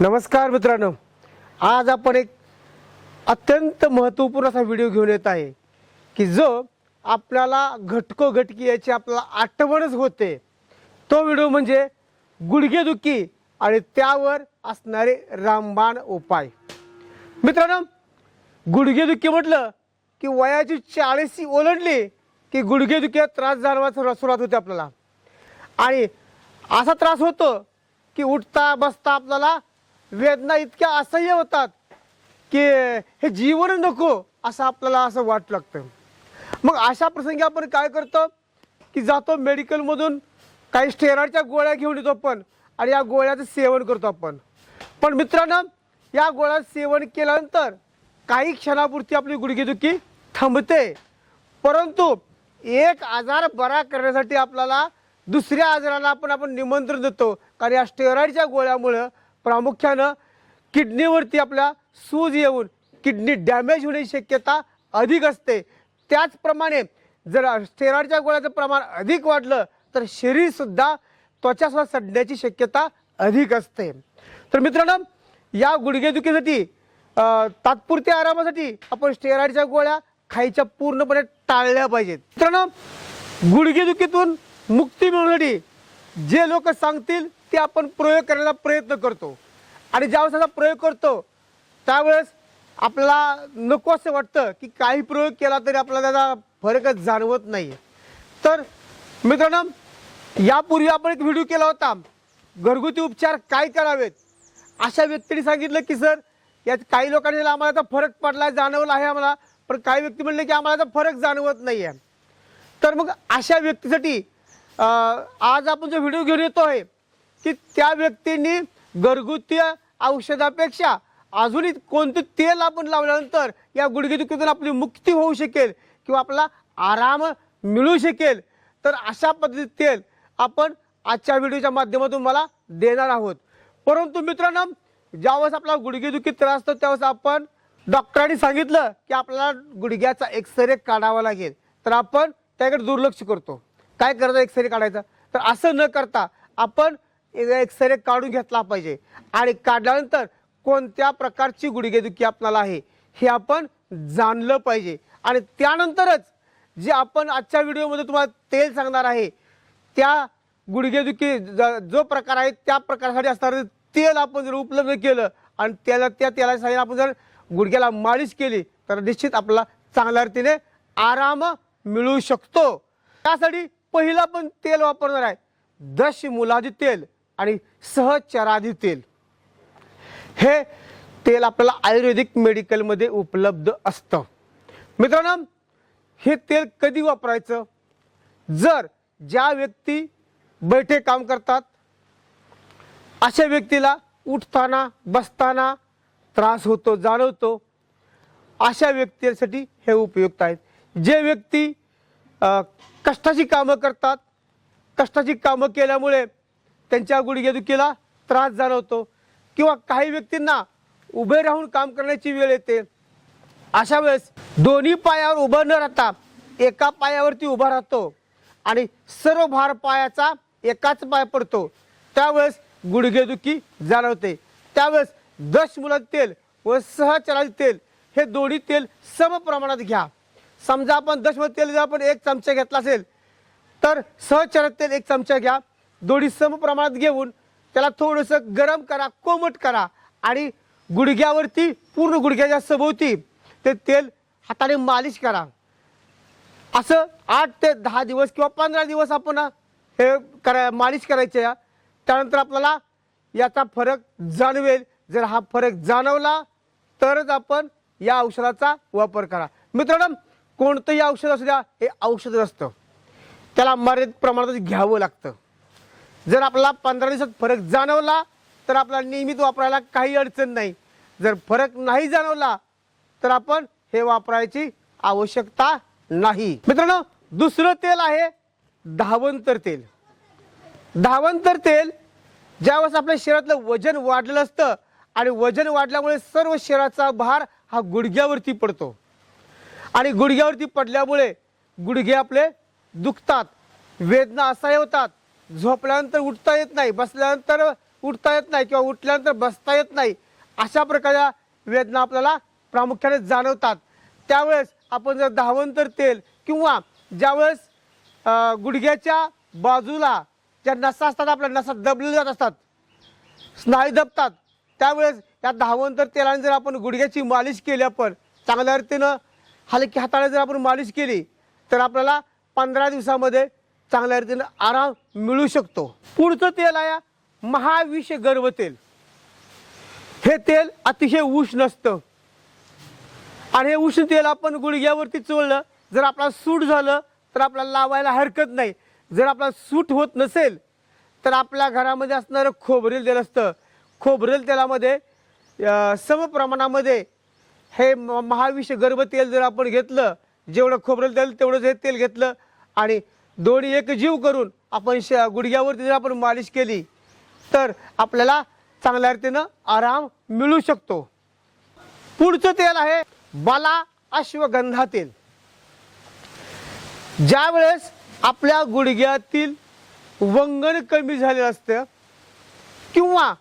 नमस्कार मित्रांनो. आज आपण एक अत्यंत महत्त्वपूर्ण असा व्हिडिओ घेऊन येत आहे की जो आपल्याला घटको घटकी याची आपल्याला आठवणच होते. तो व्हिडिओ म्हणजे गुडघेदुखी आणि त्यावर असणारे रामबाण उपाय. मित्रांनो गुडघेदुखी म्हटलं की वयाची चाळीसी ओलंडली की गुडघेदुखीचा त्रास जाणवायचा सुरुवात होते आपल्याला. आणि असा त्रास होतो की उठता बसता आपल्याला वेदना इतक्या असह्य होतात की हे जीवन नको असं आपल्याला असं वाटू लागतं. मग अशा प्रसंगी आपण काय करतो? की जातो मेडिकलमधून काही स्टेरॉइडच्या गोळ्या घेऊन येतो आपण आणि या गोळ्याचं सेवन करतो आपण. पण मित्रांनो या गोळ्या सेवन केल्यानंतर काही क्षणापुरती आपली गुडघेदुखी थांबते. परंतु एक आजार बरा करण्यासाठी आपल्याला दुसऱ्या आजाराला आपण आपण निमंत्रण देतो. कारण या स्टेरॉइडच्या गोळ्यामुळं प्रामुख्यानं किडनीवरती आपल्या सूज येऊन किडनी डॅमेज होण्याची शक्यता अधिक असते. त्याचप्रमाणे जर स्टेरॉइडच्या गोळ्याचं प्रमाण अधिक वाढलं तर शरीरसुद्धा त्वचासुद्धा सडण्याची शक्यता अधिक असते. तर मित्रांनो या गुडघेदुखीसाठी तात्पुरत्या आरामासाठी आपण स्टेरॉइडच्या गोळ्या खायच्या पूर्णपणे टाळल्या पाहिजेत. मित्रांनो गुडघेदुखीतून मुक्ती मिळवण्यासाठी जे लोक सांगतील ते आपण प्रयोग करायला प्रयत्न करतो. आणि ज्यावेळेस असा प्रयोग करतो त्यावेळेस आपल्याला नको असं वाटतं की काही प्रयोग केला तरी आपल्याला त्याचा फरकच जाणवत नाही तर मित्रांनो यापूर्वी आपण एक व्हिडिओ केला होता. घरगुती उपचार काय करावेत? अशा व्यक्तीने सांगितलं की सर यात काही लोकांनी आम्हाला आता फरक पडला जाणवला आहे आम्हाला पण काही व्यक्ती म्हणले की आम्हाला आता फरक जाणवत नाही आहे तर मग अशा व्यक्तीसाठी आज आपण जो व्हिडिओ घेऊन येतो आहे की त्या व्यक्तींनी घरगुती औषधापेक्षा अजूनही कोणते तेल आपण लावल्यानंतर या गुडघेदुखीतून आपली मुक्ती होऊ शकेल किंवा आपला आराम मिळू शकेल. तर अशा पद्धतीत तेल आपण आजच्या व्हिडिओच्या माध्यमातून मला देणार आहोत. परंतु मित्रांनो ज्यावेळेस आपला गुडघेदुखी त्रास असतो त्यावेळेस आपण डॉक्टरांनी सांगितलं की आपल्याला गुडघ्याचा एक्सरे काढावा लागेल. तर आपण त्याकडे दुर्लक्ष करतो. काय करायचं एक्सरे काढायचा? तर असं न करता आपण एक्सरे काढून घेतला पाहिजे. आणि काढल्यानंतर कोणत्या प्रकारची गुडघेदुखी आपल्याला आहे हे आपण जाणलं पाहिजे. आणि त्यानंतरच जे आपण आजच्या व्हिडिओमध्ये तुम्हाला तेल सांगणार आहे त्या गुडघेदुखी जो प्रकार आहे त्या प्रकारासाठी असणारं तेल आपण जर उपलब्ध केलं आणि त्याला त्या तेलासाठी आपण जर गुडघ्याला मालिश केली तर निश्चित आपल्याला चांगल्या रीतीने आराम मिळू शकतो. त्यासाठी पहिलं आपण तेल वापरणार आहे. दश मुलादी तेल. आणि सहचरादी तेल. हे तेल आपल्याला आयुर्वेदिक मेडिकलमध्ये उपलब्ध असतं. मित्रांनो हे तेल कधी वापरायचं? जर ज्या व्यक्ती बैठे काम करतात अशा व्यक्तीला उठताना बसताना त्रास होतो जाणवतो अशा व्यक्तीसाठी हे उपयुक्त आहेत. जे व्यक्ती कष्टाची कामं करतात कष्टाची कामं केल्यामुळे त्यांच्या गुडघेदुखीला त्रास जाणवतो किंवा काही व्यक्तींना उभे राहून काम करण्याची वेळ येते. अशा वेळेस दोन्ही पायावर उभं न राहता एका पायावरती उभा राहतो आणि सर्व भार पायाचा एकाच पाय पडतो. त्यावेळेस गुडघेदुखी जाणवते. त्यावेळेस दश मुलात तेल व सहचराचे तेल हे दोन्ही तेल सम प्रमाणात घ्या. समजा आपण दश तेल जर आपण एक चमचा घेतला असेल तर सहचरात तेल एक चमचा घ्या. दोढी सम प्रमाणात घेऊन त्याला थोडंसं गरम करा कोमट करा आणि गुडघ्यावरती पूर्ण गुडघ्याच्या सभोवती ते तेल हाताने मालिश करा. असं आठ ते दहा दिवस किंवा पंधरा दिवस आपण हे करा मालिश करायचे या. त्यानंतर आपल्याला याचा फरक जाणवेल. जर हा फरक जाणवला तरच आपण या औषधाचा वापर करा. मित्रांनो कोणतंही औषध असू द्या हे औषध असतं. त्याला मर्यादित प्रमाणात घ्यावं लागतं. जर आपला पंधरा दिवसात फरक जाणवला तर आपल्याला नियमित वापरायला काही अडचण नाही. जर फरक नाही जाणवला तर आपण हे वापरायची आवश्यकता नाही. मित्रांनो दुसरं तेल आहे धावंतर तेल. धावंतर तेल ज्यावेळेस आपल्या शरीरातलं वजन वाढलेलं असतं आणि वजन वाढल्यामुळे सर्व शरीराचा भार हा गुडघ्यावरती पडतो. आणि गुडघ्यावरती पडल्यामुळे गुडघे आपले दुखतात वेदना असह्य होतात. झोपल्यानंतर उठता येत नाही बसल्यानंतर उठता येत नाही किंवा उठल्यानंतर बसता येत नाही अशा प्रकारच्या वेदना आपल्याला प्रामुख्याने जाणवतात. त्यावेळेस आपण जर धावंतर तेल किंवा ज्यावेळेस गुडघ्याच्या बाजूला ज्या नसा असतात आपल्या नसा दबलेल्या जात असतात स्नायू दबतात त्यावेळेस या धावंतर तेलाने जर आपण गुडघ्याची मालिश केली आपण चांगल्या रीतीनं हलकी हाताने जर आपण मालिश केली तर आपल्याला पंधरा दिवसामध्ये चांगल्या रीतीनं आराम मिळू शकतो. पुढचं तेल आहे महाविष गर्भ तेल. हे तेल अतिशय उष्ण असतं. आणि हे उष्ण तेल आपण गुडघ्यावरती चोळलं जर आपला सूट झालं तर आपल्याला लावायला हरकत नाही. जर आपला सूट होत नसेल तर आपल्या घरामध्ये असणारं खोबरेल तेल असतं. खोबरेल तेलामध्ये सम प्रमाणामध्ये हे म- महाविष गर्भ तेल जर आपण घेतलं जेवढं खोबरेल तेल तेवढंच हे तेल घेतलं आणि दोन्ही एक जीव करून आपण श गुडघ्यावरती जर आपण मालिश केली तर आपल्याला चांगल्या रीतीनं आराम मिळू शकतो. पुढचं तेल आहे बाला अश्वगंधा तेल ज्या वेळेस आपल्या गुडघ्यातील वंगण कमी झालेलं असतं किंवा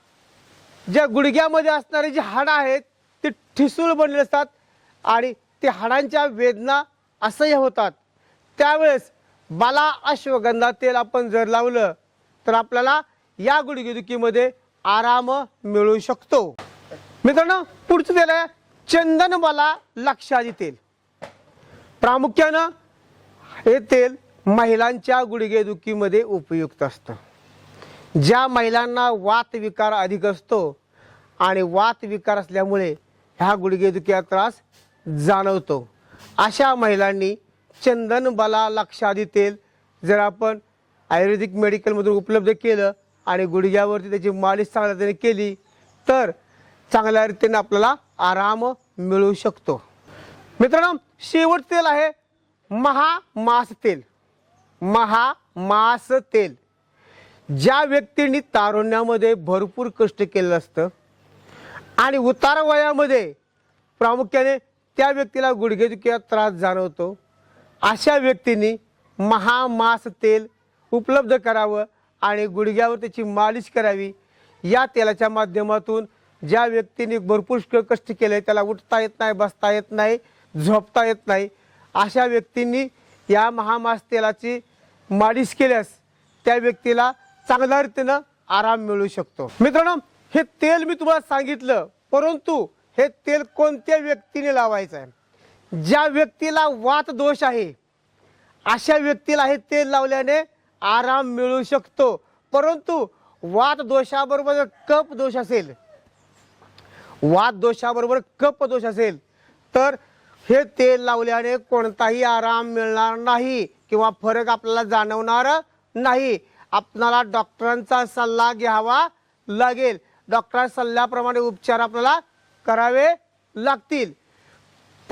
ज्या गुडघ्यामध्ये असणारे जे हाडं आहेत ते ठिसूळ बनले असतात आणि ते हाडांच्या वेदना असह्य होतात. त्यावेळेस बाला अश्वगंधा तेल आपण जर लावलं तर आपल्याला या गुडघेदुखीमध्ये आराम मिळू शकतो. मित्रांनो पुढचं तेल आहे चंदनबाला लक्षादी तेल. प्रामुख्यानं हे तेल महिलांच्या गुडघेदुखीमध्ये उपयुक्त असतं. ज्या महिलांना वात विकार अधिक असतो आणि वात विकार असल्यामुळे ह्या गुडघेदुखीचा त्रास जाणवतो. अशा महिलांनी चंदन बला लक्षादी तेल जर आपण आयुर्वेदिक मेडिकलमधून उपलब्ध केलं आणि गुडघ्यावरती त्याची मालिश चांगल्या रीतीने केली तर चांगल्या रीतीने आपल्याला आराम मिळू शकतो. मित्रांनो शेवट तेल आहे महामास तेल. महामास तेल. ज्या व्यक्तींनी तारुण्यामध्ये भरपूर कष्ट केलेलं असतं आणि उतार वयामध्ये प्रामुख्याने त्या व्यक्तीला गुडघेदुखीचा त्रास जाणवतो अशा व्यक्तींनी महामास तेल उपलब्ध करावं आणि गुडघ्यावर त्याची मालिश करावी या तेलाच्या माध्यमातून ज्या व्यक्तीने भरपूर कष्ट केले त्याला उठता येत नाही बसता येत नाही झोपता येत नाही अशा व्यक्तींनी या महामास तेलाची मालिश केल्यास त्या व्यक्तीला चांगल्या रीतीनं आराम मिळू शकतो. मित्रांनो हे तेल मी तुम्हाला सांगितलं परंतु हे तेल कोणत्या व्यक्तीने लावायचं आहे? ज्या व्यक्तीला वात दोष आहे अशा व्यक्तीला हे तेल लावल्याने आराम मिळू शकतो. परंतु वात दोषाबरोबर कप दोष असेल वात दोषाबरोबर कप दोष असेल तर हे तेल लावल्याने कोणताही आराम मिळणार नाही किंवा फरक आपल्याला जाणवणार नाही. आपणाला डॉक्टरांचा सल्ला घ्यावा लागेल. डॉक्टर सल्ल्याप्रमाणे उपचार आपल्याला करावे लागतील.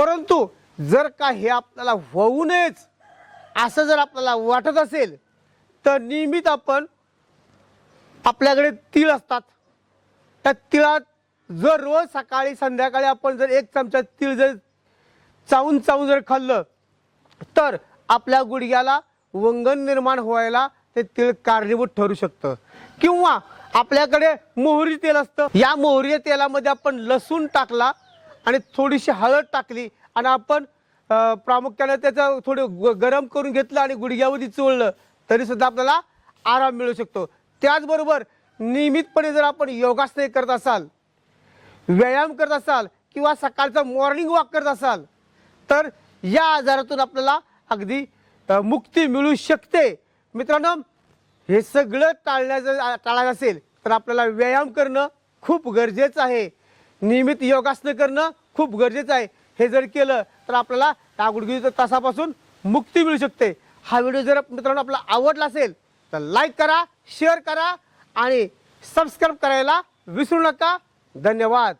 परंतु जर का हे आपल्याला होऊ नयेच असं जर आपल्याला वाटत असेल तर नियमित आपण आपल्याकडे तीळ असतात. त्या तिळात जर रोज सकाळी संध्याकाळी आपण जर एक चमचा तीळ जर चावून चावून जर खाल्लं तर आपल्या गुडघ्याला वंगण निर्माण व्हायला ते तीळ कारणीभूत ठरू शकतं. किंवा आपल्याकडे मोहरी तेल असतं. या मोहरी तेलामध्ये आपण लसूण टाकला आणि थोडीशी हळद टाकली आणि आपण प्रामुख्याने त्याचं थोडं ग- गरम करून घेतलं आणि गुडघ्यावरती चोळलं तरीसुद्धा आपल्याला आराम मिळू शकतो. त्याचबरोबर नियमितपणे जर आपण योगासने करत असाल व्यायाम करत असाल किंवा सकाळचा मॉर्निंग वॉक करत असाल तर या आजारातून आपल्याला अगदी मुक्ती मिळू शकते. मित्रांनो हे सगळं टाळण्याचं टाळायचं असेल तर आपल्याला व्यायाम करणं खूप गरजेचं आहे. नियमित योगासनं करणं खूप गरजेचं आहे. हे जर केलं तर आपल्याला त्या गुडघ्याच्या तासापासून मुक्ती मिळू शकते. हा व्हिडिओ जर मित्रांनो आपला आवडला असेल तर लाईक करा शेअर करा आणि सबस्क्राईब करायला विसरू नका. धन्यवाद.